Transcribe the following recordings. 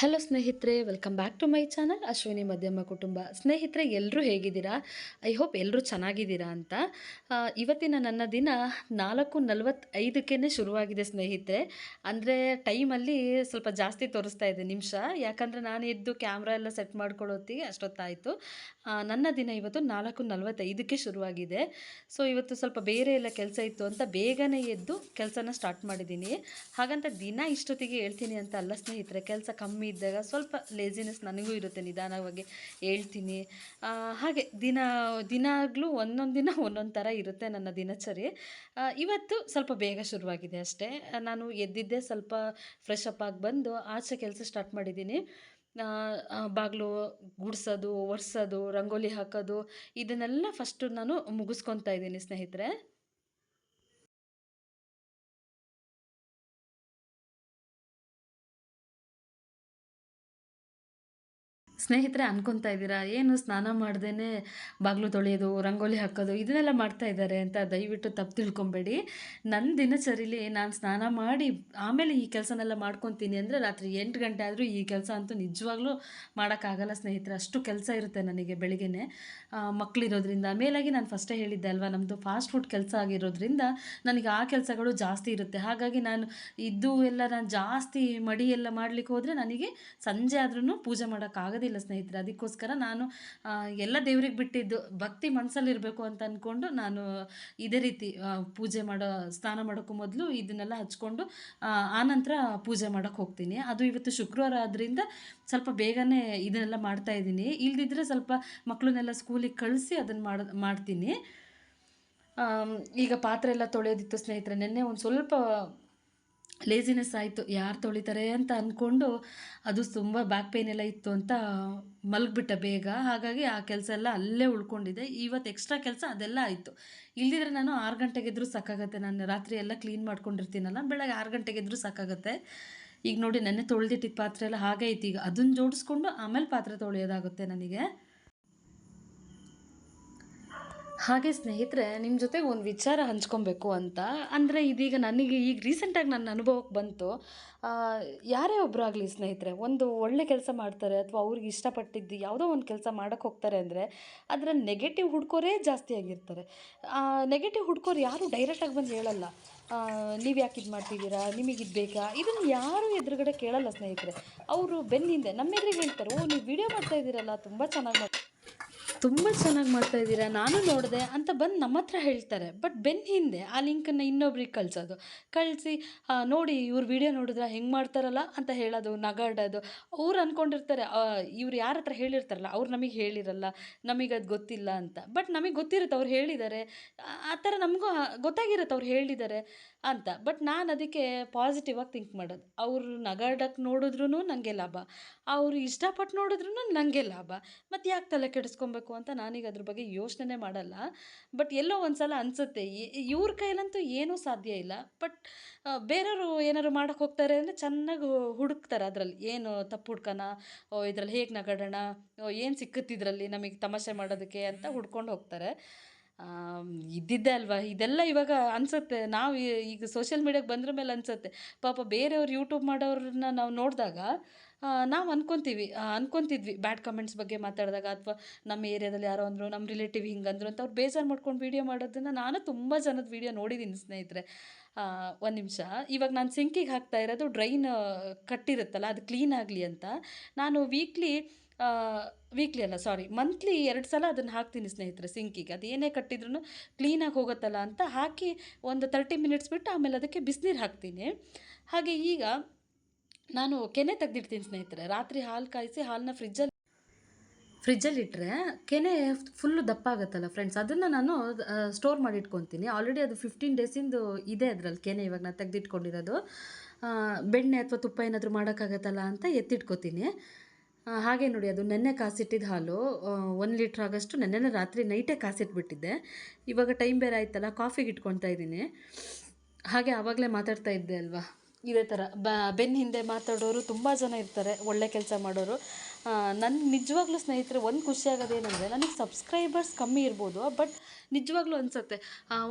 Hello ಸ್ನೇಹಿತರೆ welcome back to my channel Ashwini ಮಧ್ಯಮ ಕುಟುಂಬ. ಸ್ನೇಹಿತರೆ ಎಲ್ಲರೂ ಹೇಗಿದ್ದೀರಾ? ಐ ಹೋಪ್ ಎಲ್ಲರೂ ಚೆನ್ನಾಗಿದ್ದೀರಾ ಅಂತ. ಇವತ್ತಿನ ನನ್ನ ದಿನ ನಾಲ್ಕು ನಲವತ್ತೈದಕ್ಕೇ ಶುರುವಾಗಿದೆ ಸ್ನೇಹಿತರೆ. ಅಂದರೆ ಟೈಮಲ್ಲಿ ಸ್ವಲ್ಪ ಜಾಸ್ತಿ ತೋರಿಸ್ತಾ ಇದೆ ನಿಮಿಷ. ಯಾಕಂದರೆ ನಾನು ಎದ್ದು ಕ್ಯಾಮ್ರಾ ಎಲ್ಲ ಸೆಟ್ ಮಾಡ್ಕೊಳ್ಳೋತ್ತಿಗೆ ಅಷ್ಟೊತ್ತಾಯಿತು. ನನ್ನ ದಿನ ಇವತ್ತು ನಾಲ್ಕು ನಲವತ್ತೈದಕ್ಕೆ ಶುರುವಾಗಿದೆ. ಸೊ ಇವತ್ತು ಸ್ವಲ್ಪ ಬೇರೆ ಎಲ್ಲ ಕೆಲಸ ಇತ್ತು ಅಂತ ಬೇಗನೆ ಎದ್ದು ಕೆಲಸನ ಸ್ಟಾರ್ಟ್ ಮಾಡಿದ್ದೀನಿ. ಹಾಗಂತ ದಿನ ಇಷ್ಟೊತ್ತಿಗೆ ಹೇಳ್ತೀನಿ ಅಂತ ಅಲ್ಲ ಸ್ನೇಹಿತರೆ. ಕೆಲಸ ಕಮ್ಮಿ ಇದ್ದಾಗ ಸ್ವಲ್ಪ ಲೇಸಿನೆಸ್ ನನಗೂ ಇರುತ್ತೆ ನಿಧಾನವಾಗಿ ಹೇಳ್ತೀನಿ. ಹಾಗೆ ದಿನ, ದಿನಾಗಲೂ ಒಂದೊಂದು ದಿನ ಒಂದೊಂದು ಥರ ಇರುತ್ತೆ ನನ್ನ ದಿನಚರಿ. ಇವತ್ತು ಸ್ವಲ್ಪ ಬೇಗ ಶುರುವಾಗಿದೆ ಅಷ್ಟೇ. ನಾನು ಎದ್ದಿದ್ದೆ ಸ್ವಲ್ಪ ಫ್ರೆಶ್ ಅಪ್ ಆಗಿ ಬಂದು ಆಚೆ ಕೆಲಸ ಸ್ಟಾರ್ಟ್ ಮಾಡಿದ್ದೀನಿ. ಬಾಗಿಲು ಗುಡಿಸೋದು, ಒರೆಸೋದು, ರಂಗೋಲಿ ಹಾಕೋದು, ಇದನ್ನೆಲ್ಲ ಫಸ್ಟು ನಾನು ಮುಗಿಸ್ಕೊತಾ ಇದ್ದೀನಿ ಸ್ನೇಹಿತರೆ. ಸ್ನೇಹಿತರೆ ಅನ್ಕೊತಾ ಇದ್ದೀರಾ? ಏನು ಸ್ನಾನ ಮಾಡ್ದೇ ಬಾಗಿಲು ತೊಳೆಯೋದು, ರಂಗೋಲಿ ಹಾಕೋದು, ಇದನ್ನೆಲ್ಲ ಮಾಡ್ತಾ ಇದ್ದಾರೆ ಅಂತ ದಯವಿಟ್ಟು ತಪ್ಪು ತಿಳ್ಕೊಬೇಡಿ. ನನ್ನ ದಿನಚರಿಲಿ ನಾನು ಸ್ನಾನ ಮಾಡಿ ಆಮೇಲೆ ಈ ಕೆಲಸನೆಲ್ಲ ಮಾಡ್ಕೊತೀನಿ ಅಂದರೆ ರಾತ್ರಿ ಎಂಟು ಗಂಟೆ ಆದರೂ ಈ ಕೆಲಸ ಅಂತೂ ನಿಜವಾಗ್ಲೂ ಮಾಡೋಕ್ಕಾಗಲ್ಲ ಸ್ನೇಹಿತರೆ. ಅಷ್ಟು ಕೆಲಸ ಇರುತ್ತೆ ನನಗೆ ಬೆಳಿಗ್ಗೆನೆ. ಮಕ್ಕಳಿರೋದ್ರಿಂದ ಮೇಲಾಗಿ ನಾನು ಫಸ್ಟೇ ಹೇಳಿದ್ದೆ ಅಲ್ವಾ ನಮ್ಮದು ಫಾಸ್ಟ್ ಫುಡ್ ಕೆಲಸ ಆಗಿರೋದ್ರಿಂದ ನನಗೆ ಆ ಕೆಲಸಗಳು ಜಾಸ್ತಿ ಇರುತ್ತೆ. ಹಾಗಾಗಿ ನಾನು ಇದ್ದು ಎಲ್ಲ ನಾನು ಜಾಸ್ತಿ ಮಡಿ ಎಲ್ಲ ಮಾಡಲಿಕ್ಕೆ ಹೋದರೆ ನನಗೆ ಸಂಜೆ ಆದ್ರೂ ಪೂಜೆ ಮಾಡೋಕ್ಕಾಗೋದಿಲ್ಲ. ಸ್ನೇಹಿತರೆ, ಅದಕ್ಕೋಸ್ಕರ ನಾನು ಎಲ್ಲ ದೇವ್ರಿಗೆ ಬಿಟ್ಟಿದ್ದು ಭಕ್ತಿ ಮನಸ್ಸಲ್ಲಿರಬೇಕು ಅಂತ ಅಂದ್ಕೊಂಡು ನಾನು ಇದೇ ರೀತಿ ಪೂಜೆ ಮಾಡೋ, ಸ್ನಾನ ಮಾಡೋಕ್ಕೂ ಮೊದಲು ಇದನ್ನೆಲ್ಲ ಹಚ್ಕೊಂಡು ಆನಂತರ ಪೂಜೆ ಮಾಡೋಕ್ಕೆ ಹೋಗ್ತೀನಿ. ಅದು ಇವತ್ತು ಶುಕ್ರವಾರ ಆದ್ದರಿಂದ ಸ್ವಲ್ಪ ಬೇಗನೆ ಇದನ್ನೆಲ್ಲ ಮಾಡ್ತಾ ಇದ್ದೀನಿ. ಇಲ್ದಿದ್ರೆ ಸ್ವಲ್ಪ ಮಕ್ಕಳನ್ನೆಲ್ಲ ಸ್ಕೂಲಿಗೆ ಕಳಿಸಿ ಅದನ್ನು ಮಾಡ, ಮಾಡ್ತೀನಿ. ಈಗ ಪಾತ್ರೆ ಎಲ್ಲ ತೊಳೆಯೋದಿತ್ತು ಸ್ನೇಹಿತರೆ, ನಿನ್ನೆ ಒಂದು ಸ್ವಲ್ಪ ಲೇಸಿನೆಸ್ ಆಯಿತು, ಯಾರು ತೊಳಿತಾರೆ ಅಂತ ಅಂದ್ಕೊಂಡು ಅದು ತುಂಬ ಬ್ಯಾಕ್ ಪೇನ್ ಎಲ್ಲ ಇತ್ತು ಅಂತ ಮಲಗಿಬಿಟ್ಟೆ ಬೇಗ. ಹಾಗಾಗಿ ಆ ಕೆಲಸ ಎಲ್ಲ ಅಲ್ಲೇ ಉಳ್ಕೊಂಡಿದೆ. ಇವತ್ತು ಎಕ್ಸ್ಟ್ರಾ ಕೆಲಸ ಅದೆಲ್ಲ ಆಯಿತು. ಇಲ್ಲದಿದ್ರೆ ನಾನು ಆರು ಗಂಟೆಗೆ ಎದ್ರೂ ಸಾಕಾಗತ್ತೆ. ನಾನು ರಾತ್ರಿ ಎಲ್ಲ ಕ್ಲೀನ್ ಮಾಡ್ಕೊಂಡಿರ್ತೀನಲ್ಲ, ಬೆಳಗ್ಗೆ ಆರು ಗಂಟೆಗೆ ಎದ್ರೂ ಸಾಕಾಗತ್ತೆ. ಈಗ ನೋಡಿ, ನೆನ್ನೆ ತೊಳೆದಿಟ್ಟಿದ್ದ ಪಾತ್ರೆ ಎಲ್ಲ ಹಾಗೆ ಐತಿ ಈಗ ಅದನ್ನು ಜೋಡಿಸ್ಕೊಂಡು ಆಮೇಲೆ ಪಾತ್ರೆ ತೊಳೆಯೋದಾಗುತ್ತೆ ನನಗೆ. ಹಾಗೆ ಸ್ನೇಹಿತರೆ ನಿಮ್ಮ ಜೊತೆ ಒಂದು ವಿಚಾರ ಹಂಚ್ಕೊಬೇಕು ಅಂತ. ಅಂದರೆ ಇದೀಗ ನನಗೆ ಈಗ ರೀಸೆಂಟಾಗಿ ನನ್ನ ಅನುಭವಕ್ಕೆ ಬಂತು. ಯಾರೇ ಒಬ್ಬರು ಆಗಲಿ ಸ್ನೇಹಿತರೆ, ಒಂದು ಒಳ್ಳೆ ಕೆಲಸ ಮಾಡ್ತಾರೆ ಅಥವಾ ಅವ್ರಿಗೆ ಇಷ್ಟಪಟ್ಟಿದ್ದು ಯಾವುದೋ ಒಂದು ಕೆಲಸ ಮಾಡೋಕ್ಕೆ ಹೋಗ್ತಾರೆ ಅಂದರೆ ಅದರ ನೆಗೆಟಿವ್ ಹುಡ್ಕೋರೇ ಜಾಸ್ತಿ ಆಗಿರ್ತಾರೆ. ನೆಗೆಟಿವ್ ಹುಡ್ಕೋರು ಯಾರು ಡೈರೆಕ್ಟಾಗಿ ಬಂದು ಹೇಳಲ್ಲ. ನೀವು ಯಾಕೆ ಇದು ಮಾಡ್ತಿದ್ದೀರಾ? ನಿಮಗೆ ಇದು ಬೇಕಾ? ಇದನ್ನು ಯಾರೂ ಎದುರುಗಡೆ ಕೇಳಲ್ಲ ಸ್ನೇಹಿತರೆ. ಅವರು ಬೆನ್ನಿಂದೆ ನಮ್ಮ ಎದುರಿಗೆ ಹೇಳ್ತಾರೆ, ಓ, ನೀವು ವಿಡಿಯೋ ಮಾಡ್ತಾ ಇದ್ದೀರಲ್ಲ ತುಂಬ ಚೆನ್ನಾಗಿ ತುಂಬ ಚೆನ್ನಾಗಿ ಮಾಡ್ತಾ ಇದ್ದೀರಾ? ನಾನು ನೋಡಿದೆ ಅಂತ ಬಂದು ನಮ್ಮ ಹತ್ರ ಹೇಳ್ತಾರೆ. ಬಟ್ ಬೆನ್ ಹಿಂದೆ ಆ ಲಿಂಕನ್ನು ಇನ್ನೊಬ್ರಿಗೆ ಕಳಿಸೋದು. ಕಳಿಸಿ ನೋಡಿ ಇವ್ರು ವಿಡಿಯೋ ನೋಡಿದ್ರೆ ಹೆಂಗೆ ಮಾಡ್ತಾರಲ್ಲ ಅಂತ ಹೇಳೋದು, ನಗಾಡೋದು. ಅವ್ರು ಅಂದ್ಕೊಂಡಿರ್ತಾರೆ ಇವ್ರು ಯಾರ ಹತ್ರ ಹೇಳಿರ್ತಾರಲ್ಲ, ಅವ್ರು ನಮಗೆ ಹೇಳಿರಲ್ಲ, ನಮಗೆ ಅದು ಗೊತ್ತಿಲ್ಲ ಅಂತ. ಬಟ್ ನಮಗೆ ಗೊತ್ತಿರುತ್ತೆ, ಅವ್ರು ಹೇಳಿದ್ದಾರೆ ಆ- ಥರ ನಮಗೂ ಗೊತ್ತಾಗಿರುತ್ತೆ ಅವ್ರು ಹೇಳಿದ್ದಾರೆ ಅಂತ. ಬಟ್ ನಾನು ಅದಕ್ಕೆ ಪಾಸಿಟಿವ್ ಆಗಿ ಥಿಂಕ್ ಮಾಡೋದು. ಅವರು ನಗಾಡಕ್ಕೆ ನೋಡಿದ್ರೂ ನನಗೆ ಲಾಭ. ಅವರು ಇಷ್ಟಪಟ್ಟು ನೋಡಿದ್ರೂ ನನಗೆ ಲಾಭ. ಮತ್ತು ಯಾಕೆ ತಲೆ ಕೆಡಿಸ್ಕೊಬೇಕು ಅಂತ ನಾನೀಗ ಅದ್ರ ಬಗ್ಗೆ ಯೋಚನೆ ಮಾಡಲ್ಲ. ಬಟ್ ಎಲ್ಲೋ ಒಂದು ಸಲ ಅನಿಸುತ್ತೆ ಇವ್ರ ಕೈಲಂತೂ ಏನೂ ಸಾಧ್ಯ ಇಲ್ಲ. ಬಟ್ ಬೇರೆಯವರು ಏನಾದ್ರು ಮಾಡಕ್ಕೆ ಹೋಗ್ತಾರೆ ಅಂದರೆ ಚೆನ್ನಾಗಿ ಹುಡುಕ್ತಾರೆ ಅದರಲ್ಲಿ. ಏನು ತಪ್ಪು ಹುಡ್ಕೋಣ ಇದ್ರಲ್ಲಿ ಹೇಗೆ ನಗಡೋಣ? ಏನು ಸಿಕ್ಕುತ್ತೆ ಇದರಲ್ಲಿ ನಮಗೆ ತಮಾಷೆ ಮಾಡೋದಕ್ಕೆ ಅಂತ ಹುಡ್ಕೊಂಡು ಹೋಗ್ತಾರೆ. ಇದ್ದಿದ್ದೇ ಅಲ್ವಾ? ಇದೆಲ್ಲ ಇವಾಗ ಅನ್ಸುತ್ತೆ. ನಾವು ಈಗ ಸೋಷಿಯಲ್ ಮೀಡಿಯಾಗೆ ಬಂದ್ರ ಮೇಲೆ ಅನ್ಸುತ್ತೆ. ಪಾಪ ಬೇರೆಯವ್ರು ಯೂಟ್ಯೂಬ್ ಮಾಡೋರನ್ನ ನಾವು ನೋಡಿದಾಗ ನಾವು ಅಂದ್ಕೊತೀವಿ ಅನ್ಕೊತಿದ್ವಿ. ಬ್ಯಾಡ್ ಕಮೆಂಟ್ಸ್ ಬಗ್ಗೆ ಮಾತಾಡಿದಾಗ ಅಥವಾ ನಮ್ಮ ಏರಿಯಾದಲ್ಲಿ ಯಾರೋ ಅಂದರು, ನಮ್ಮ ರಿಲೇಟಿವ್ ಹಿಂಗಂದ್ರು ಅಂತ ಅವ್ರು ಬೇಜಾರು ಮಾಡ್ಕೊಂಡು ವೀಡಿಯೋ ಮಾಡೋದನ್ನು ನಾನು ತುಂಬ ಜನದ ವೀಡಿಯೋ ನೋಡಿದ್ದೀನಿ ಸ್ನೇಹಿತರೆ. ಒಂದು ನಿಮಿಷ. ಇವಾಗ ನಾನು ಸಿಂಕಿಗೆ ಹಾಕ್ತಾ ಇರೋದು ಡ್ರೈನ್ ಕಟ್ಟಿರುತ್ತಲ್ಲ, ಅದು ಕ್ಲೀನ್ ಆಗಲಿ ಅಂತ. ನಾನು ವೀಕ್ಲಿ ವೀಕ್ಲಿ ಅಲ್ಲ ಸಾರಿ ಮಂತ್ಲಿ ಎರಡು ಸಲ ಅದನ್ನು ಹಾಕ್ತೀನಿ ಸ್ನೇಹಿತರೆ ಸಿಂಕಿಗೆ ಅದು ಏನೇ ಕಟ್ಟಿದ್ರು ಕ್ಲೀನಾಗಿ ಹೋಗುತ್ತಲ್ಲ ಅಂತ ಹಾಕಿ ಒಂದು ತರ್ಟಿ ಮಿನಿಟ್ಸ್ ಬಿಟ್ಟು ಆಮೇಲೆ ಅದಕ್ಕೆ ಬಿಸಿನೀರು ಹಾಕ್ತೀನಿ. ಹಾಗೆ ಈಗ ನಾನು ಕೆನೆ ತೆಗ್ದಿಡ್ತೀನಿ ಸ್ನೇಹಿತರೆ. ರಾತ್ರಿ ಹಾಲು ಕಾಯಿಸಿ ಹಾಲನ್ನ ಫ್ರಿಜ್ಜಲ್ಲಿ ಫ್ರಿಜ್ಜಲ್ಲಿ ಇಟ್ಟರೆ ಕೆನೆ ಫುಲ್ಲು ದಪ್ಪ ಆಗುತ್ತಲ್ಲ ಫ್ರೆಂಡ್ಸ್ ಅದನ್ನು ನಾನು ಸ್ಟೋರ್ ಮಾಡಿ ಇಟ್ಕೊತೀನಿ ಆಲ್ರೆಡಿ ಅದು ಫಿಫ್ಟೀನ್ ಡೇಸಿಂದು ಇದೆ ಅದರಲ್ಲಿ ಕೆನೆ ಇವಾಗ ನಾನು ತೆಗೆದಿಟ್ಕೊಂಡಿರೋದು. ಬೆಣ್ಣೆ ಅಥವಾ ತುಪ್ಪ ಏನಾದರೂ ಮಾಡೋಕ್ಕಾಗತ್ತಲ್ಲ ಅಂತ ಎತ್ತಿಟ್ಕೊತೀನಿ. ಹಾಗೆ ನೋಡಿ ಅದು ನೆನ್ನೆ ಕಾಸಿಟ್ಟಿದ್ದ ಹಾಲು ಒಂದು ಲೀಟ್ರ್ ಆಗೋಷ್ಟು ನೆನ್ನೆ ರಾತ್ರಿ ನೈಟೇ ಕಾಸಿಟ್ಬಿಟ್ಟಿದ್ದೆ. ಇವಾಗ ಟೈಮ್ ಬೇರೆ ಆಯ್ತಲ್ಲ ಕಾಫಿಗೆ ಇಟ್ಕೊತಾ ಇದ್ದೀನಿ. ಹಾಗೆ ಆವಾಗಲೇ ಮಾತಾಡ್ತಾ ಇದ್ದೆ ಅಲ್ವಾ? ಇದೇ ಥರ. ಬ ಬೆನ್ನ ಹಿಂದೆ ಮಾತಾಡೋರು ತುಂಬ ಜನ ಇರ್ತಾರೆ, ಒಳ್ಳೆ ಕೆಲಸ ಮಾಡೋರು. ನನ್ನ ನಿಜವಾಗ್ಲೂ ಸ್ನೇಹಿತರೆ, ಒಂದು ಖುಷಿ ಆಗೋದೇನೆಂದರೆ, ನನಗೆ ಸಬ್ಸ್ಕ್ರೈಬರ್ಸ್ ಕಮ್ಮಿ ಇರ್ಬೋದು ಬಟ್ ನಿಜವಾಗ್ಲೂ ಅನಿಸುತ್ತೆ.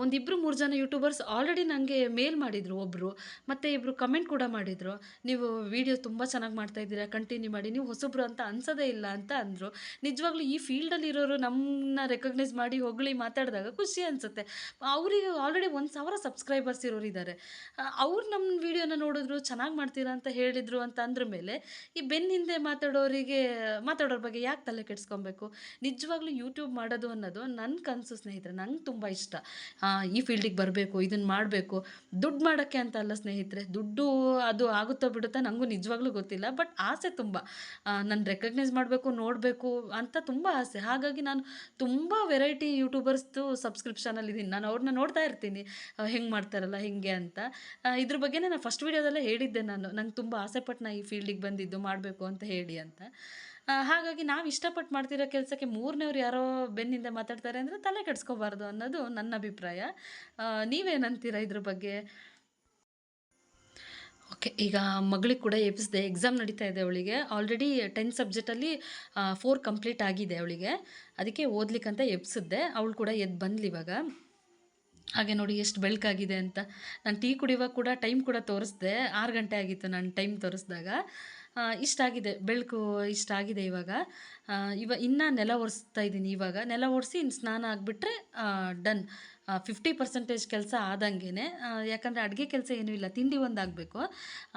ಒಂದಿಬ್ಬರು ಮೂರು ಜನ ಯೂಟ್ಯೂಬರ್ಸ್ ಆಲ್ರೆಡಿ ನನಗೆ ಮೇಲ್ ಮಾಡಿದರು ಒಬ್ಬರು ಮತ್ತು ಇಬ್ಬರು ಕಮೆಂಟ್ ಕೂಡ ಮಾಡಿದರು. ನೀವು ವೀಡಿಯೋ ತುಂಬ ಚೆನ್ನಾಗಿ ಮಾಡ್ತಾ ಇದ್ದೀರಾ ಕಂಟಿನ್ಯೂ ಮಾಡಿ, ನೀವು ಹೊಸಬ್ರು ಅಂತ ಅನ್ಸೋದೇ ಇಲ್ಲ ಅಂತ ಅಂದರು. ನಿಜವಾಗ್ಲೂ ಈ ಫೀಲ್ಡಲ್ಲಿ ಇರೋರು ನಮ್ಮನ್ನ ರೆಕಗ್ನೈಸ್ ಮಾಡಿ ಹೊಗಳಿ ಮಾತಾಡಿದಾಗ ಖುಷಿ ಅನಿಸುತ್ತೆ. ಅವರಿಗೆ ಆಲ್ರೆಡಿ ಒಂದು ಸಾವಿರ ಸಬ್ಸ್ಕ್ರೈಬರ್ಸ್ ಇರೋರು ಇದ್ದಾರೆ ಅವ್ರು ನಮ್ಮ ವಿಡಿಯೋನ ನೋಡಿದ್ರು, ಚೆನ್ನಾಗಿ ಮಾಡ್ತೀರಾ ಅಂತ ಹೇಳಿದರು ಅಂತ ಅಂದ್ರ ಮೇಲೆ ಈ ಬೆನ್ನ ಹಿಂದೆ ಮಾತಾಡೋರಿಗೆ, ಮಾತಾಡೋರ ಬಗ್ಗೆ ಯಾಕೆ ತಲೆ ಕೆಡಿಸ್ಕೊಬೇಕು? ನಿಜವಾಗ್ಲೂ ಯೂಟ್ಯೂಬ್ ಮಾಡೋದು ಅನ್ನೋದು ನನ್ನ ಕನಸು ಸ್ನೇಹಿತರೆ. ನಂಗೆ ತುಂಬ ಇಷ್ಟ. ಈ ಫೀಲ್ಡಿಗೆ ಬರಬೇಕು ಇದನ್ನು ಮಾಡಬೇಕು. ದುಡ್ಡು ಮಾಡೋಕ್ಕೆ ಅಂತ ಅಲ್ಲ ಸ್ನೇಹಿತರೆ, ದುಡ್ಡು ಅದು ಆಗುತ್ತೋ ಬಿಡುತ್ತಾ ನನಗೂ ನಿಜವಾಗ್ಲೂ ಗೊತ್ತಿಲ್ಲ, ಬಟ್ ಆಸೆ ತುಂಬ. ನಾನು ರೆಕಗ್ನೈಸ್ ಮಾಡಬೇಕು, ನೋಡಬೇಕು ಅಂತ ತುಂಬ ಆಸೆ. ಹಾಗಾಗಿ ನಾನು ತುಂಬ ವೆರೈಟಿ ಯೂಟ್ಯೂಬರ್ಸ್ದು ಸಬ್ಸ್ಕ್ರಿಪ್ಷನಲ್ಲಿ ಇದ್ದೀನಿ ನಾನು ಅವ್ರನ್ನ ನೋಡ್ತಾ ಇರ್ತೀನಿ. ಹೆಂಗೆ ಮಾಡ್ತಾರಲ್ಲ, ಹಿಂಗೆ ಅಂತ. ಇದ್ರ ಬಗ್ಗೆನೇ ನಾನು ಫಸ್ಟ್ ವೀಡಿಯೋದಲ್ಲೇ ಹೇಳಿದ್ದೆ ನಾನು. ನಂಗೆ ತುಂಬ ಆಸೆ ಪಟ್ಟು ನಾ ಈ ಫೀಲ್ಡಿಗೆ ಬಂದಿದ್ದು ಮಾಡಬೇಕು ಅಂತ ಹೇಳಿ ಅಂತ. ಹಾಗಾಗಿ ನಾವು ಇಷ್ಟಪಟ್ಟು ಮಾಡ್ತಿರೋ ಕೆಲಸಕ್ಕೆ ಮೂರನೇವ್ರು ಯಾರೋ ಬೆನ್ನಿಂದ ಮಾತಾಡ್ತಾರೆ ಅಂದರೆ ತಲೆ ಕೆಡಿಸ್ಕೋಬಾರ್ದು ಅನ್ನೋದು ನನ್ನ ಅಭಿಪ್ರಾಯ. ನೀವೇನಂತೀರ ಇದ್ರ ಬಗ್ಗೆ? ಓಕೆ, ಈಗ ಮಗಳಿಗೆ ಕೂಡ ಎಬ್ಸಿದೆ ಎಕ್ಸಾಮ್ ನಡೀತಾ ಇದೆ ಅವಳಿಗೆ. ಆಲ್ರೆಡಿ ಟೆನ್ ಸಬ್ಜೆಕ್ಟಲ್ಲಿ ಫೋರ್ ಕಂಪ್ಲೀಟ್ ಆಗಿದೆ ಅವಳಿಗೆ. ಅದಕ್ಕೆ ಓದ್ಲಿಕ್ಕಂತ ಎಬ್ಸಿದ್ದೆ ಅವಳು ಕೂಡ ಎದ್ದು ಬಂದ್ಲಿ ಇವಾಗ. ಹಾಗೆ ನೋಡಿ ಎಷ್ಟು ಬೆಳಕಾಗಿದೆ ಅಂತ. ನಾನು ಟೀ ಕುಡಿಯುವಾಗ ಕೂಡ ಟೈಮ್ ಕೂಡ ತೋರಿಸ್ದೆ. ಆರು ಗಂಟೆ ಆಗಿತ್ತು ನಾನು ಟೈಮ್ ತೋರಿಸಿದಾಗ. ಇಷ್ಟಾಗಿದೆ ಬೆಳಕು ಇಷ್ಟಾಗಿದೆ ಇವಾಗ. ಆ, ಇವ ಇನ್ನು ನೆಲ ಒರೆಸ್ತಾ ಇದ್ದೀನಿ ಇವಾಗ. ನೆಲ ಒರೆಸಿ ಇನ್ನು ಸ್ನಾನ ಆಗಿಬಿಟ್ರೆ ಡನ್. ಫಿಫ್ಟಿ ಪರ್ಸೆಂಟೇಜ್ ಕೆಲಸ ಆದಂಗೆ ಯಾಕಂದರೆ ಅಡುಗೆ ಕೆಲಸ ಏನೂ ಇಲ್ಲ ತಿಂಡಿ ಒಂದು ಆಗಬೇಕು.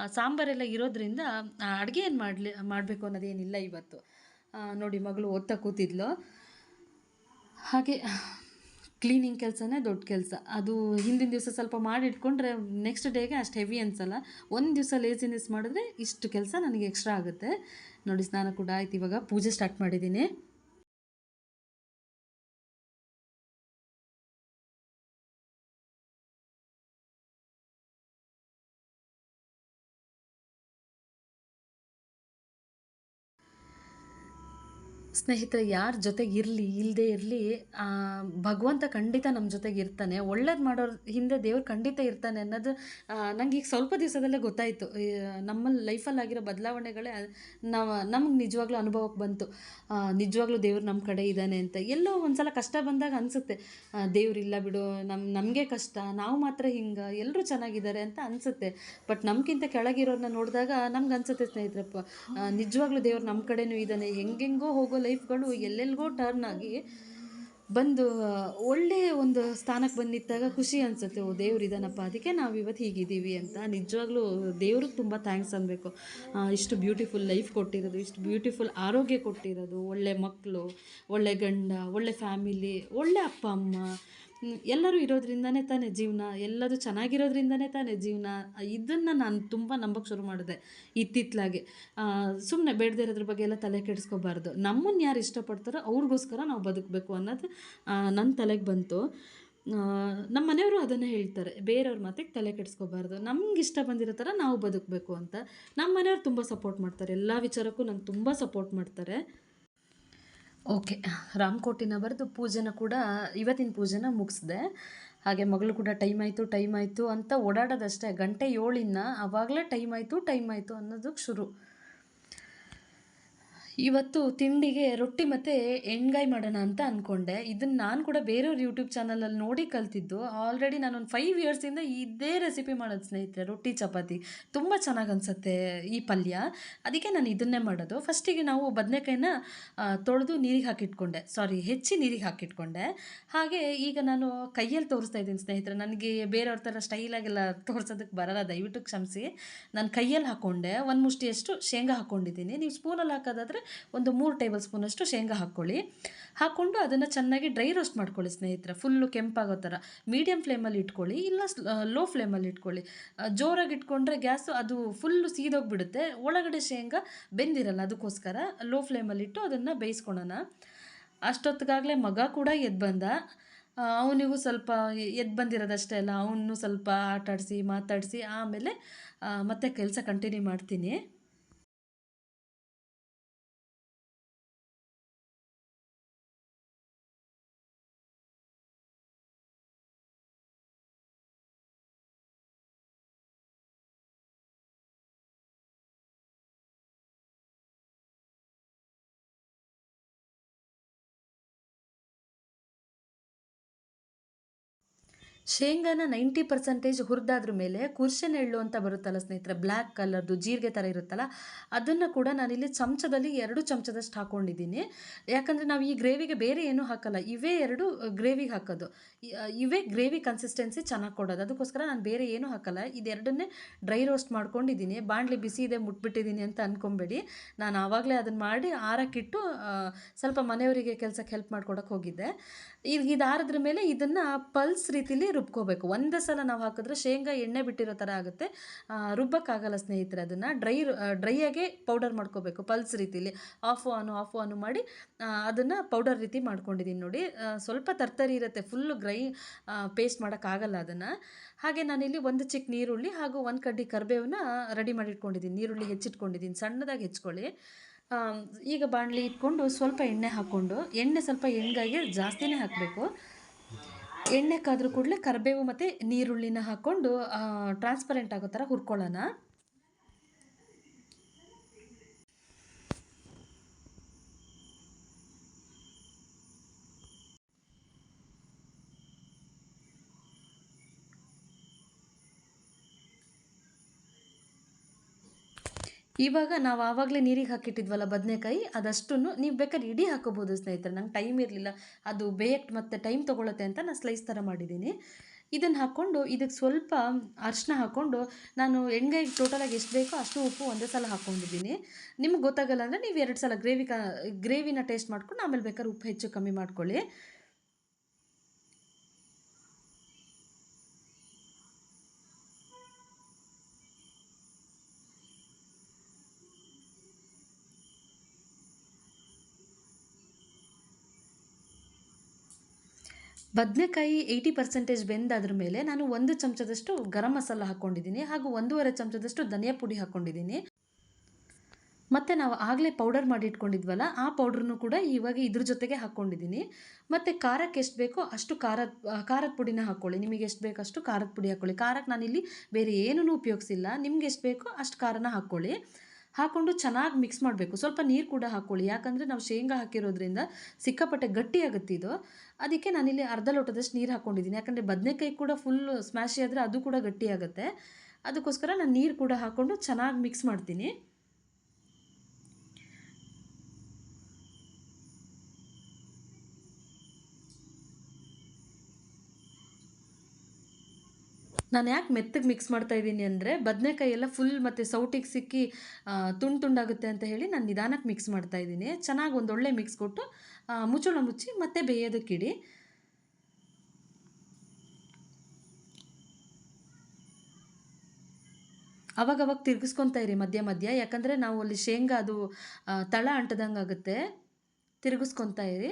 ಸಾಂಬಾರೆಲ್ಲ ಇರೋದ್ರಿಂದ ಅಡುಗೆ ಏನು ಮಾಡಲಿ ಮಾಡಬೇಕು ಅನ್ನೋದೇನಿಲ್ಲ ಇವತ್ತು. ನೋಡಿ ಮಗಳು ಓದ್ತಾ ಕೂತಿದ್ಲು. ಹಾಗೆ ಕ್ಲೀನಿಂಗ್ ಕೆಲಸನೇ ದೊಡ್ಡ ಕೆಲಸ. ಅದು ಹಿಂದಿನ ದಿವಸ ಸ್ವಲ್ಪ ಮಾಡಿ ಇಟ್ಕೊಂಡ್ರೆ ನೆಕ್ಸ್ಟ್ ಡೇಗೆ ಅಷ್ಟು ಹೆವಿ ಅನ್ಸಲ್ಲ. ಒಂದು ದಿವಸ ಲೇಸಿನೆಸ್ ಮಾಡಿದ್ರೆ ಇಷ್ಟು ಕೆಲಸ ನನಗೆ ಎಕ್ಸ್ಟ್ರಾ ಆಗುತ್ತೆ. ನೋಡಿ ಸ್ನಾನ ಕೂಡ ಆಯ್ತು, ಇವಾಗ ಪೂಜೆ ಸ್ಟಾರ್ಟ್ ಮಾಡಿದ್ದೀನಿ. ಸ್ನೇಹಿತರೆ, ಯಾರ ಜೊತೆಗೆ ಇರಲಿ ಇಲ್ಲದೆ ಇರಲಿ ಭಗವಂತ ಖಂಡಿತ ನಮ್ಮ ಜೊತೆಗೆ ಇರ್ತಾನೆ. ಒಳ್ಳೇದು ಮಾಡೋರ ಹಿಂದೆ ದೇವ್ರು ಖಂಡಿತ ಇರ್ತಾನೆ ಅನ್ನೋದು ನಂಗೆ ಈಗ ಸ್ವಲ್ಪ ದಿವಸದಲ್ಲೇ ಗೊತ್ತಾಯಿತು. ನಮ್ಮ ಲೈಫಲ್ಲಿ ಆಗಿರೋ ಬದಲಾವಣೆಗಳೇ ನಾವು, ನಮ್ಗೆ ನಿಜವಾಗ್ಲೂ ಅನುಭವಕ್ಕೆ ಬಂತು. ನಿಜವಾಗ್ಲೂ ದೇವ್ರು ನಮ್ಮ ಕಡೆ ಇದ್ದಾನೆ ಅಂತ. ಎಲ್ಲೋ ಒಂದ್ಸಲ ಕಷ್ಟ ಬಂದಾಗ ಅನಿಸುತ್ತೆ. ದೇವ್ರಿಲ್ಲ ಬಿಡು ನಮ್ಮ ನಮಗೆ ಕಷ್ಟ, ನಾವು ಮಾತ್ರ ಹಿಂಗೆ ಎಲ್ಲರೂ ಚೆನ್ನಾಗಿದ್ದಾರೆ ಅಂತ ಅನಿಸುತ್ತೆ. ಬಟ್ ನಮಗಿಂತ ಕೆಳಗಿರೋರನ್ನ ನೋಡಿದಾಗ ನಮ್ಗೆ ಅನ್ಸುತ್ತೆ ಸ್ನೇಹಿತರಪ್ಪ ನಿಜವಾಗ್ಲೂ ದೇವ್ರು ನಮ್ಮ ಕಡೆಯೂ ಇದ್ದಾನೆ ಹೆಂಗೆಂಗೋ ಹೋಗೋ ಲೈಫ್ಗಳು ಎಲ್ಲೆಲ್ಲಿಗೋ ಟರ್ನ್ ಆಗಿ ಬಂದು ಒಳ್ಳೆಯ ಒಳ್ಳೆ ಒಂದು ಸ್ಥಾನಕ್ಕೆ ಬಂದು ನಿಂತಾಗ ಖುಷಿ ಅನಿಸುತ್ತೆ, ಓ, ದೇವ್ರು ಇದ್ದಾನಪ್ಪ ಅದಕ್ಕೆ ನಾವು ಇವತ್ತು ಹೀಗಿದ್ದೀವಿ ಅಂತ. ನಿಜವಾಗ್ಲೂ ದೇವ್ರಿಗೆ ತುಂಬ ಥ್ಯಾಂಕ್ಸ್ ಅನ್ಬೇಕು. ಇಷ್ಟು ಬ್ಯೂಟಿಫುಲ್ ಲೈಫ್ ಕೊಟ್ಟಿರೋದು, ಇಷ್ಟು ಬ್ಯೂಟಿಫುಲ್ ಆರೋಗ್ಯ ಕೊಟ್ಟಿರೋದು, ಒಳ್ಳೆ ಮಕ್ಕಳು ಒಳ್ಳೆ ಗಂಡ, ಒಳ್ಳೆ ಫ್ಯಾಮಿಲಿ ಒಳ್ಳೆ ಅಪ್ಪ, ಅಮ್ಮ ಎಲ್ಲರೂ ಇರೋದ್ರಿಂದನೇ ತಾನೇ ಜೀವನ ಎಲ್ಲದು ಚೆನ್ನಾಗಿರೋದ್ರಿಂದನೇ ತಾನೇ ಜೀವನ. ಇದನ್ನು ನಾನು ತುಂಬ ನಂಬಕ್ಕೆ ಶುರು ಮಾಡಿದೆ ಇತ್ತಿತ್ತಲಾಗೆ ಸುಮ್ಮನೆ ಬೇಡದೇ ಇರೋದ್ರ ಬಗ್ಗೆ ಎಲ್ಲ ತಲೆ ಕೆಡಿಸ್ಕೋಬಾರ್ದು. ನಮ್ಮನ್ನು ಯಾರು ಇಷ್ಟಪಡ್ತಾರೋ ಅವ್ರಿಗೋಸ್ಕರ ನಾವು ಬದುಕಬೇಕು ಅನ್ನೋದು ನನ್ನ ತಲೆಗೆ ಬಂತು. ನಮ್ಮ ಮನೆಯವರು ಅದನ್ನೇ ಹೇಳ್ತಾರೆ, ಬೇರೆಯವ್ರ ಮಾತಿಗೆ ತಲೆ ಕೆಡಿಸ್ಕೋಬಾರ್ದು. ನಮ್ಗೆ ಇಷ್ಟ ಬಂದಿರೋ ಥರ ನಾವು ಬದುಕಬೇಕು ಅಂತ. ನಮ್ಮ ಮನೆಯವ್ರು ತುಂಬ ಸಪೋರ್ಟ್ ಮಾಡ್ತಾರೆ. ಎಲ್ಲ ವಿಚಾರಕ್ಕೂ ನಂಗೆ ತುಂಬ ಸಪೋರ್ಟ್ ಮಾಡ್ತಾರೆ. ಓಕೆ. ರಾಮಕೋಟಿನ ಬರೆದು ಪೂಜೆನ ಕೂಡ ಇವತ್ತಿನ ಪೂಜೆನ ಮುಗಿಸ್ದೆ. ಹಾಗೆ ಮಗಳು ಕೂಡ ಟೈಮ್ ಆಯಿತು ಟೈಮ್ ಆಯಿತು ಅಂತ ಓಡಾಡೋದಷ್ಟೇ. ಗಂಟೆ ಏಳಿನ ಅವಾಗಲೇ ಟೈಮ್ ಆಯಿತು ಟೈಮ್ ಆಯಿತು ಅನ್ನೋದಕ್ಕೆ ಶುರು. ಇವತ್ತು ತಿಂಡಿಗೆ ರೊಟ್ಟಿ ಮತ್ತು ಎಣ್ಗಾಯಿ ಮಾಡೋಣ ಅಂತ ಅಂದ್ಕೊಂಡೆ ಇದನ್ನು ನಾನು ಕೂಡ ಬೇರೆಯವ್ರ ಯೂಟ್ಯೂಬ್ ಚಾನಲಲ್ಲಿ ನೋಡಿ ಕಲ್ತಿದ್ದು. ಆಲ್ರೆಡಿ ನಾನೊಂದು ಫೈವ್ ಇಯರ್ಸಿಂದ ಇದೇ ರೆಸಿಪಿ ಮಾಡೋದು ಸ್ನೇಹಿತರೆ, ರೊಟ್ಟಿ, ಚಪಾತಿ. ತುಂಬ ಚೆನ್ನಾಗಿ ಅನಿಸುತ್ತೆ ಈ ಪಲ್ಯ. ಅದಕ್ಕೆ ನಾನು ಇದನ್ನೇ ಮಾಡೋದು. ಫಸ್ಟಿಗೆ ನಾವು ಬದನೆಕಾಯಿನ ತೊಳೆದು ನೀರಿಗೆ ಹಾಕಿಟ್ಕೊಂಡೆ. ಸಾರಿ ಹೆಚ್ಚಿ ನೀರಿಗೆ ಹಾಕಿಟ್ಕೊಂಡೆ. ಹಾಗೆ ಈಗ ನಾನು ಕೈಯಲ್ಲಿ ತೋರಿಸ್ತಾ ಇದ್ದೀನಿ ಸ್ನೇಹಿತರೆ, ನನಗೆ ಬೇರೆಯವ್ರ ಥರ ಸ್ಟೈಲಾಗೆಲ್ಲ ತೋರಿಸೋದಕ್ಕೆ ಬರಲ್ಲ, ದಯವಿಟ್ಟು ಕ್ಷಮಿಸಿ. ನಾನು ಕೈಯಲ್ಲಿ ಹಾಕ್ಕೊಂಡೆ ಒಂದು ಮುಷ್ಟಿಯಷ್ಟು ಶೇಂಗಾ ಹಾಕ್ಕೊಂಡಿದ್ದೀನಿ ನೀವು ಸ್ಪೂನಲ್ಲಿ ಹಾಕೋದಾದರೆ ಒಂದು ಮೂರು ಟೇಬಲ್ ಸ್ಪೂನಷ್ಟು ಶೇಂಗಾ ಹಾಕ್ಕೊಳ್ಳಿ. ಹಾಕ್ಕೊಂಡು ಅದನ್ನು ಚೆನ್ನಾಗಿ ಡ್ರೈ ರೋಸ್ಟ್ ಮಾಡ್ಕೊಳ್ಳಿ ಸ್ನೇಹಿತರೆ. ಫುಲ್ಲು ಕೆಂಪಾಗೋ ಥರ. ಮೀಡಿಯಮ್ ಫ್ಲೇಮಲ್ಲಿ ಇಟ್ಕೊಳ್ಳಿ, ಇಲ್ಲ ಲೋ ಫ್ಲೇಮಲ್ಲಿ ಇಟ್ಕೊಳ್ಳಿ. ಜೋರಾಗಿ ಇಟ್ಕೊಂಡ್ರೆ ಗ್ಯಾಸು ಅದು ಫುಲ್ಲು ಸೀದೋಗಿಬಿಡುತ್ತೆ. ಒಳಗಡೆ ಶೇಂಗಾ ಬೆಂದಿರಲ್ಲ, ಅದಕ್ಕೋಸ್ಕರ ಲೋ ಫ್ಲೇಮಲ್ಲಿಟ್ಟು ಅದನ್ನು ಬೇಯಿಸ್ಕೊಳೋಣ ಅಷ್ಟೊತ್ತಿಗಾಗಲೇ ಮಗ ಕೂಡ ಎದ್ದು ಬಂದ. ಅವನಿಗೂ ಸ್ವಲ್ಪ ಎದ್ದು ಬಂದಿರೋದಷ್ಟೇ ಅಲ್ಲ ಅವನು ಸ್ವಲ್ಪ ಆಟಾಡಿಸಿ, ಮಾತಾಡಿಸಿ, ಆಮೇಲೆ ಮತ್ತೆ ಕೆಲಸ ಕಂಟಿನ್ಯೂ ಮಾಡ್ತೀನಿ. ಶೇಂಗಾನ ನೈಂಟಿ ಪರ್ಸೆಂಟೇಜ್ ಹುರಿದಾದ್ರ ಮೇಲೆ ಕುರ್ಷನ್ ಎಳ್ಳು ಅಂತ ಬರುತ್ತಲ್ಲ ಸ್ನೇಹಿತರೆ ಬ್ಲ್ಯಾಕ್ ಕಲರ್ದು ಜೀರಿಗೆ ಥರ ಇರುತ್ತಲ್ಲ, ಅದನ್ನು ಕೂಡ ನಾನಿಲ್ಲಿ ಚಮಚದಲ್ಲಿ ಎರಡು ಚಮಚದಷ್ಟು ಹಾಕ್ಕೊಂಡಿದ್ದೀನಿ ಯಾಕಂದರೆ ನಾವು ಈ ಗ್ರೇವಿಗೆ ಬೇರೆ ಏನೂ ಹಾಕಲ್ಲ, ಇವೇ ಎರಡು ಗ್ರೇವಿಗೆ ಹಾಕೋದು. ಇವೇ ಗ್ರೇವಿ ಕನ್ಸಿಸ್ಟೆನ್ಸಿ ಚೆನ್ನಾಗಿ ಕೊಡೋದು. ಅದಕ್ಕೋಸ್ಕರ ನಾನು ಬೇರೆ ಏನೂ ಹಾಕಲ್ಲ, ಇದೆರಡನ್ನೇ ಡ್ರೈ ರೋಸ್ಟ್ ಮಾಡ್ಕೊಂಡಿದ್ದೀನಿ. ಬಾಣಲಿ ಬಿಸಿ ಇದೆ, ಮುಟ್ಬಿಟ್ಟಿದ್ದೀನಿ ಅಂತ ಅಂದ್ಕೊಂಬೇಡಿ ನಾನು ಆವಾಗಲೇ ಅದನ್ನು ಮಾಡಿ ಆರಕ್ಕಿಟ್ಟು ಸ್ವಲ್ಪ ಮನೆಯವರಿಗೆ ಕೆಲಸಕ್ಕೆ ಹೆಲ್ಪ್ ಮಾಡ್ಕೊಡಕ್ಕೆ ಹೋಗಿದ್ದೆ. ಈಗ ಇದು ಆರಿದ್ರ ಮೇಲೆ ಇದನ್ನು ಪಲ್ಸ್ ರೀತಿಲಿ ರುಬ್ಕೋಬೇಕು. ಒಂದೇ ಸಲ ನಾವು ಹಾಕಿದ್ರೆ ಶೇಂಗಾ ಎಣ್ಣೆ ಬಿಟ್ಟಿರೋ ಥರ ಆಗುತ್ತೆ. ರುಬ್ಬಕ್ಕಾಗಲ್ಲ ಸ್ನೇಹಿತರೆ ಅದನ್ನು. ಡ್ರೈ ಡ್ರೈಯಾಗೆ ಪೌಡರ್ ಮಾಡ್ಕೋಬೇಕು ಪಲ್ಸ್ ರೀತಿಲಿ. ಆಫು ಆನು ಆಫು ಆನು ಮಾಡಿ ಅದನ್ನು ಪೌಡರ್ ರೀತಿ ಮಾಡ್ಕೊಂಡಿದ್ದೀನಿ ನೋಡಿ. ಸ್ವಲ್ಪ ತರ್ತರಿ ಇರುತ್ತೆ. ಫುಲ್ಲು ಗ್ರೈ ಪೇಸ್ಟ್ ಮಾಡೋಕ್ಕಾಗಲ್ಲ ಅದನ್ನು. ಹಾಗೆ ನಾನಿಲ್ಲಿ ಒಂದು ಚಿಕ್ಕ ನೀರುಳ್ಳಿ ಹಾಗೂ ಒಂದು ಕಡ್ಡಿ ಕರಿಬೇವನ್ನ ರೆಡಿ ಮಾಡಿ ಇಟ್ಕೊಂಡಿದ್ದೀನಿ ನೀರುಳ್ಳಿ ಹೆಚ್ಚಿಟ್ಕೊಂಡಿದ್ದೀನಿ ಸಣ್ಣದಾಗಿ ಹೆಚ್ಕೊಳ್ಳಿ ಈಗ ಬಾಣಲಿ ಇಟ್ಕೊಂಡು ಸ್ವಲ್ಪ ಎಣ್ಣೆ ಹಾಕ್ಕೊಂಡು, ಎಣ್ಣೆ ಸ್ವಲ್ಪ ಹೆಂಗಾಗಿ ಜಾಸ್ತಿನೇ ಹಾಕಬೇಕು. ಎಣ್ಣೆ ಕಾದ್ರೂ ಕೂಡಲೇ ಕರಿಬೇವು ಮತ್ತು ನೀರುಳ್ಳಿನ ಹಾಕ್ಕೊಂಡು ಟ್ರಾನ್ಸ್ಪರೆಂಟ್ ಆಗೋ ಥರ ಹುರ್ಕೊಳ್ಳೋಣ. ಇವಾಗ ನಾವು ಆವಾಗಲೇ ನೀರಿಗೆ ಹಾಕಿಟ್ಟಿದ್ವಲ್ಲ ಬದನೆಕಾಯಿ ಅದಷ್ಟು ನೀವು ಬೇಕಾದ್ರೆ ಇಡೀ ಹಾಕೋಬೋದು ಸ್ನೇಹಿತರೆ. ನಂಗೆ ಟೈಮ್ ಇರಲಿಲ್ಲ. ಅದು ಬೇಯಕ್ಕೆ ಮತ್ತು ಟೈಮ್ ತೊಗೊಳುತ್ತೆ ಅಂತ ನಾನು ಸ್ಲೈಸ್ ಥರ ಮಾಡಿದ್ದೀನಿ. ಇದನ್ನು ಹಾಕ್ಕೊಂಡು ಇದಕ್ಕೆ ಸ್ವಲ್ಪ ಅರಿಶಿನ ಹಾಕ್ಕೊಂಡು ನಾನು ಎಣ್ಗಾಯಿಗೆ ಟೋಟಲಾಗಿ ಎಷ್ಟು ಬೇಕೋ ಅಷ್ಟು ಉಪ್ಪು ಒಂದೇ ಸಲ ಹಾಕ್ಕೊಂಡಿದ್ದೀನಿ ನಿಮ್ಗೆ ಗೊತ್ತಾಗಲ್ಲ ಅಂದರೆ ನೀವು ಎರಡು ಸಲ ಗ್ರೇವಿ ಕ ಗ್ರೇವಿನ ಟೇಸ್ಟ್ ಮಾಡ್ಕೊಂಡು ಆಮೇಲೆ ಬೇಕಾದ್ರೆ ಉಪ್ಪು ಹೆಚ್ಚು ಕಮ್ಮಿ ಮಾಡ್ಕೊಳ್ಳಿ. ಬದನೆಕಾಯಿ ಏಯ್ಟಿ ಪರ್ಸೆಂಟೇಜ್ ಬೆಂದಾದ್ರ ಮೇಲೆ ನಾನು ಒಂದು ಚಮಚದಷ್ಟು ಗರಂ ಮಸಾಲ ಹಾಕ್ಕೊಂಡಿದ್ದೀನಿ ಹಾಗೂ ಒಂದೂವರೆ ಚಮಚದಷ್ಟು ಧನಿಯಾ ಪುಡಿ ಹಾಕ್ಕೊಂಡಿದ್ದೀನಿ. ಮತ್ತು ನಾವು ಆಗಲೇ ಪೌಡರ್ ಮಾಡಿ ಇಟ್ಕೊಂಡಿದ್ವಲ್ಲ, ಆ ಪೌಡ್ರನ್ನು ಕೂಡ ಇವಾಗ ಇದ್ರ ಜೊತೆಗೆ ಹಾಕ್ಕೊಂಡಿದ್ದೀನಿ. ಮತ್ತು ಖಾರಕ್ಕೆ ಎಷ್ಟು ಬೇಕೋ ಅಷ್ಟು ಖಾರದ ಖಾರದ ಪುಡಿನ ಹಾಕ್ಕೊಳ್ಳಿ ನಿಮಗೆ ಎಷ್ಟು ಬೇಕೋ ಅಷ್ಟು ಖಾರದ ಪುಡಿ ಹಾಕ್ಕೊಳ್ಳಿ ಖಾರಕ್ಕೆ ನಾನಿಲ್ಲಿ ಬೇರೆ ಏನೂ ಉಪಯೋಗಿಸಿಲ್ಲ. ನಿಮ್ಗೆ ಎಷ್ಟು ಬೇಕೋ ಅಷ್ಟು ಖಾರನ ಹಾಕ್ಕೊಳ್ಳಿ ಹಾಕ್ಕೊಂಡು ಚೆನ್ನಾಗಿ ಮಿಕ್ಸ್ ಮಾಡಬೇಕು. ಸ್ವಲ್ಪ ನೀರು ಕೂಡ ಹಾಕ್ಕೊಳ್ಳಿ ಯಾಕಂದರೆ ನಾವು ಶೇಂಗಾ ಹಾಕಿರೋದ್ರಿಂದ ಸಿಕ್ಕಾಪಟ್ಟೆ ಗಟ್ಟಿ ಆಗುತ್ತೆ ಇದು. ಅದಕ್ಕೆ ನಾನಿಲ್ಲಿ ಅರ್ಧ ಲೋಟದಷ್ಟು ನೀರು ಹಾಕ್ಕೊಂಡಿದ್ದೀನಿ ಯಾಕಂದರೆ ಬದನೆಕಾಯಿ ಕೂಡ ಫುಲ್ ಸ್ಮ್ಯಾಶಿ ಆದರೆ ಅದು ಕೂಡ ಗಟ್ಟಿ ಆಗುತ್ತೆ. ಅದಕ್ಕೋಸ್ಕರ ನಾನು ನೀರು ಕೂಡ ಹಾಕ್ಕೊಂಡು ಚೆನ್ನಾಗಿ ಮಿಕ್ಸ್ ಮಾಡ್ತೀನಿ. ನಾನು ಯಾಕೆ ಮೆತ್ತಗೆ ಮಿಕ್ಸ್ ಮಾಡ್ತಾ ಇದ್ದೀನಿ ಅಂದರೆ ಬದನೆಕಾಯಿ ಎಲ್ಲ ಫುಲ್ ಮತ್ತು ಸೌಟಿಗೆ ಸಿಕ್ಕಿ ತುಂಡು ತುಂಡಾಗುತ್ತೆ ಅಂತ ಹೇಳಿ ನಾನು ನಿಧಾನಕ್ಕೆ ಮಿಕ್ಸ್ ಮಾಡ್ತಾ ಇದ್ದೀನಿ. ಚೆನ್ನಾಗಿ ಒಂದೊಳ್ಳೆ ಮಿಕ್ಸ್ ಕೊಟ್ಟು ಮುಚ್ಚಳ ಮುಚ್ಚಿ ಮತ್ತೆ ಬೇಯೋದಕ್ಕಿಡಿ ಅವಾಗವಾಗ ತಿರುಗಿಸ್ಕೊತಾ ಇರಿ ಮಧ್ಯ ಮಧ್ಯ. ಯಾಕಂದರೆ ನಾವು ಅಲ್ಲಿ ಶೇಂಗಾ ಅದು ತಳ ಅಂಟದಂಗೆ ಆಗುತ್ತೆ ತಿರುಗಿಸ್ಕೊತಾ ಇರಿ.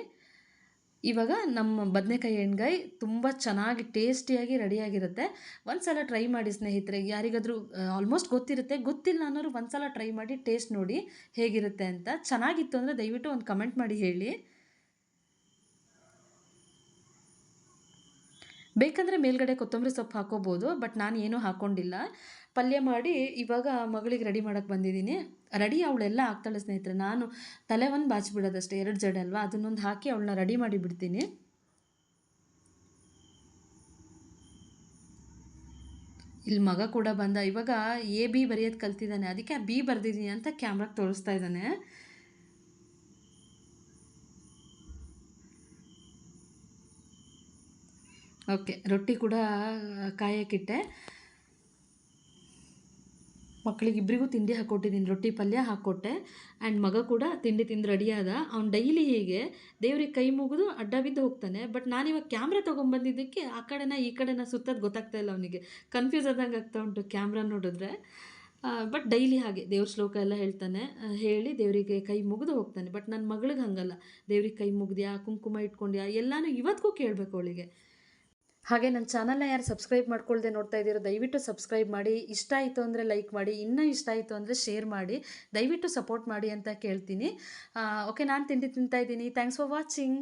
ಇವಾಗ ನಮ್ಮ ಬದನೆಕಾಯಿ ಎಣ್ಗಾಯಿ ತುಂಬ ಚೆನ್ನಾಗಿ ಟೇಸ್ಟಿಯಾಗಿ ರೆಡಿಯಾಗಿರುತ್ತೆ. ಒಂದು ಸಲ ಟ್ರೈ ಮಾಡಿ ಸ್ನೇಹಿತರೆ, ಯಾರಿಗಾದರೂ ಆಲ್ಮೋಸ್ಟ್ ಗೊತ್ತಿರುತ್ತೆ. ಗೊತ್ತಿಲ್ಲ ಅನ್ನೋರು ಒಂದು ಸಲ ಟ್ರೈ ಮಾಡಿ ಟೇಸ್ಟ್ ನೋಡಿ ಹೇಗಿರುತ್ತೆ ಅಂತ. ಚೆನ್ನಾಗಿತ್ತು ಅಂದರೆ ದಯವಿಟ್ಟು ಒಂದು ಕಮೆಂಟ್ ಮಾಡಿ ಹೇಳಿ. ಬೇಕಂದರೆ ಮೇಲ್ಗಡೆ ಕೊತ್ತಂಬರಿ ಸೊಪ್ಪು ಹಾಕೋಬೋದು, ಬಟ್ ನಾನು ಏನೂ ಹಾಕ್ಕೊಂಡಿಲ್ಲ ಪಲ್ಯ ಮಾಡಿ ಇವಾಗ ಮಗಳಿಗೆ ರೆಡಿ ಮಾಡೋಕ್ಕೆ ಬಂದಿದ್ದೀನಿ. ರೆಡಿ ಅವಳೆಲ್ಲ ಆಗ್ತಾಳೆ ಸ್ನೇಹಿತರೆ. ನಾನು ತಲೆ ಒಂದು ಬಾಚಿಬಿಡೋದಷ್ಟೇ, ಎರಡು ಜಡೆ ಅಲ್ವಾ? ಅದನ್ನೊಂದು ಹಾಕಿ ಅವಳನ್ನ ರೆಡಿ ಮಾಡಿ ಬಿಡ್ತೀನಿ. ಇಲ್ಲಿ ಮಗ ಕೂಡ ಬಂದ. ಇವಾಗ ಎ ಬಿ ಬರೆಯೋದು ಕಲ್ತಿದ್ದಾನೆ. ಅದಕ್ಕೆ ಬಿ ಬರೆದಿದ್ದೀನಿ ಅಂತ ಕ್ಯಾಮ್ರಾಗೆ ತೋರಿಸ್ತಾ ಇದ್ದಾನೆ. ಓಕೆ, ರೊಟ್ಟಿ ಕೂಡ ಕಾಯಕ್ಕಿಟ್ಟೆ ಮಕ್ಕಳಿಗೆ ಇಬ್ಬರಿಗೂ ತಿಂಡಿ ಹಾಕ್ಕೊಟ್ಟಿದ್ದೀನಿ ರೊಟ್ಟಿ ಪಲ್ಯ ಹಾಕ್ಕೊಟ್ಟೆ ಆ್ಯಂಡ್ ಮಗ ಕೂಡ ತಿಂಡಿ ತಿಂದು ರೆಡಿ ಆದ. ಅವ್ನು ಡೈಲಿ ಹೀಗೆ ದೇವ್ರಿಗೆ ಕೈ ಮುಗಿದು ಅಡ್ಡ ಬಿದ್ದು ಹೋಗ್ತಾನೆ. ಬಟ್ ನಾನಿವಾಗ ಕ್ಯಾಮ್ರಾ ತೊಗೊಂಬಂದಿದ್ದಕ್ಕೆ ಆ ಕಡೆನ ಈ ಕಡೆನ ಸುತ್ತೋದು ಗೊತ್ತಾಗ್ತಾ ಇಲ್ಲ ಅವನಿಗೆ. ಕನ್ಫ್ಯೂಸ್ ಆದಂಗೆ ಆಗ್ತಾ ಉಂಟು ಕ್ಯಾಮ್ರಾ ನೋಡಿದ್ರೆ. ಬಟ್ ಡೈಲಿ ಹಾಗೆ ದೇವ್ರ ಶ್ಲೋಕ ಎಲ್ಲ ಹೇಳ್ತಾನೆ. ಹೇಳಿ ದೇವರಿಗೆ ಕೈ ಮುಗಿದು ಹೋಗ್ತಾನೆ. ಬಟ್ ನನ್ನ ಮಗಳಿಗೆ ಹಂಗಲ್ಲ. ದೇವ್ರಿಗೆ ಕೈ ಮುಗ್ದ್ಯಾ, ಕುಂಕುಮ ಇಟ್ಕೊಂಡ್ಯಾ, ಎಲ್ಲನೂ ಇವತ್ತಿಗೂ ಕೇಳಬೇಕು ಅವಳಿಗೆ. ಹಾಗೆ ನನ್ನ ಚಾನಲ್ನ ಯಾರು ಸಬ್ಸ್ಕ್ರೈಬ್ ಮಾಡ್ಕೊಳ್ಳದೆ ನೋಡ್ತಾ ಇದ್ದೀರೋ ದಯವಿಟ್ಟು ಸಬ್ಸ್ಕ್ರೈಬ್ ಮಾಡಿ. ಇಷ್ಟ ಆಯಿತು ಅಂದರೆ ಲೈಕ್ ಮಾಡಿ. ಇನ್ನೂ ಇಷ್ಟ ಆಯಿತು ಅಂದರೆ ಶೇರ್ ಮಾಡಿ. ದಯವಿಟ್ಟು ಸಪೋರ್ಟ್ ಮಾಡಿ ಅಂತ ಕೇಳ್ತೀನಿ. ಓಕೆ ನಾನು ತಿಂಡಿ ತಿಂತಾ ಇದ್ದೀನಿ. Thanks for watching